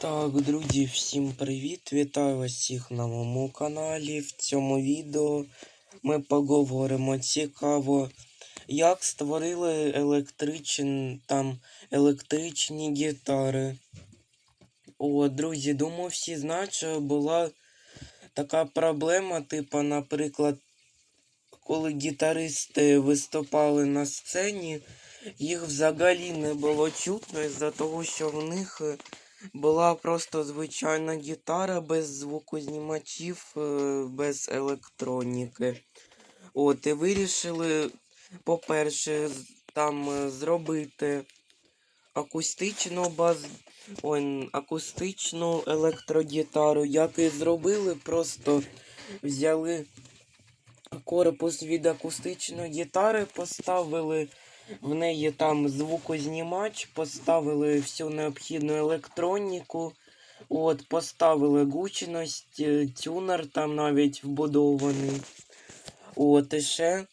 Так, друзі, всім привіт! Вітаю вас всіх на моєму каналі. В цьому відео ми поговоримо цікаво, як створили електричні, там, електричні гітари. О, друзі, думаю, всі знають, що була така проблема, типу, наприклад, коли гітаристи виступали на сцені, їх взагалі не було чутно із-за того, що в них була просто звичайна гітара без звукознімачів, е, без електроніки. От, і вирішили, по-перше, там е, зробити акустичну баз... Ой, акустичну електрогітару. Як і зробили, просто взяли корпус від акустичної гітари, поставили в неї там звукознімач, поставили всю необхідну електроніку, от, поставили гучність, е, тюнер там навіть вбудований. От, і ще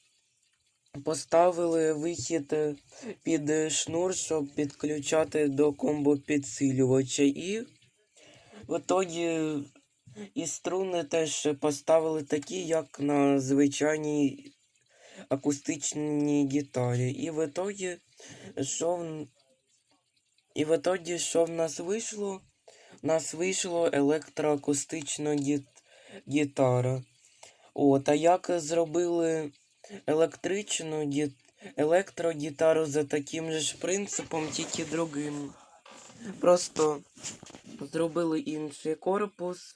поставили вихід е, під шнур, щоб підключати до комбо-підсилювача. І в ітоді і струни теж поставили такі, як на звичайній акустичній гітарі. І в ітоді, що. І в ітоді, що в нас вийшло? У нас вийшло електроакустична гіт... гітара. От, а як зробили електричну гі... електрогітару за таким же ж принципом, тільки другим. Просто зробили інший корпус.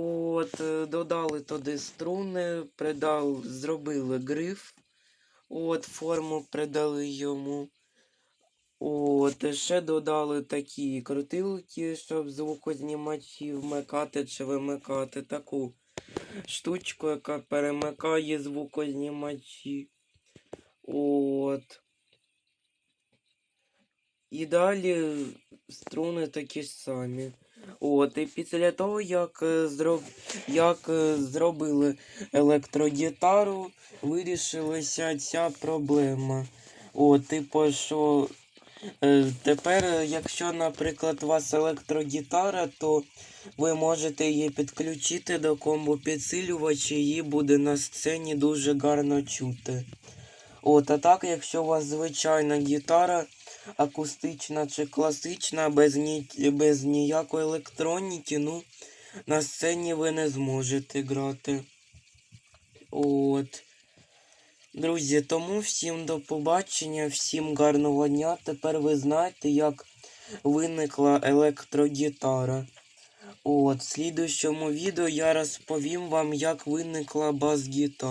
От, е, додали туди струни, придал, зробили гриф. От, форму придали йому. От, ще додали такі крутилки, щоб звукознімачі вмикати чи вимикати. Таку штучку, яка перемикає звукознімачі. От. І далі струни такі ж самі. От, і після того, як, е, зроб... як е, зробили електрогітару, вирішилася ця проблема. От, типу, що е, тепер, якщо, наприклад, у вас електрогітара, то ви можете її підключити до комбо-підсилювача, її буде на сцені дуже гарно чути. От, а так, якщо у вас звичайна гітара, акустична чи класична, без, ні... без ніякої електроніки, ну, на сцені ви не зможете грати. От. Друзі, тому всім до побачення, всім гарного дня. Тепер ви знаєте, як виникла електрогітара. От, в слідущому відео я розповім вам, як виникла бас-гітара.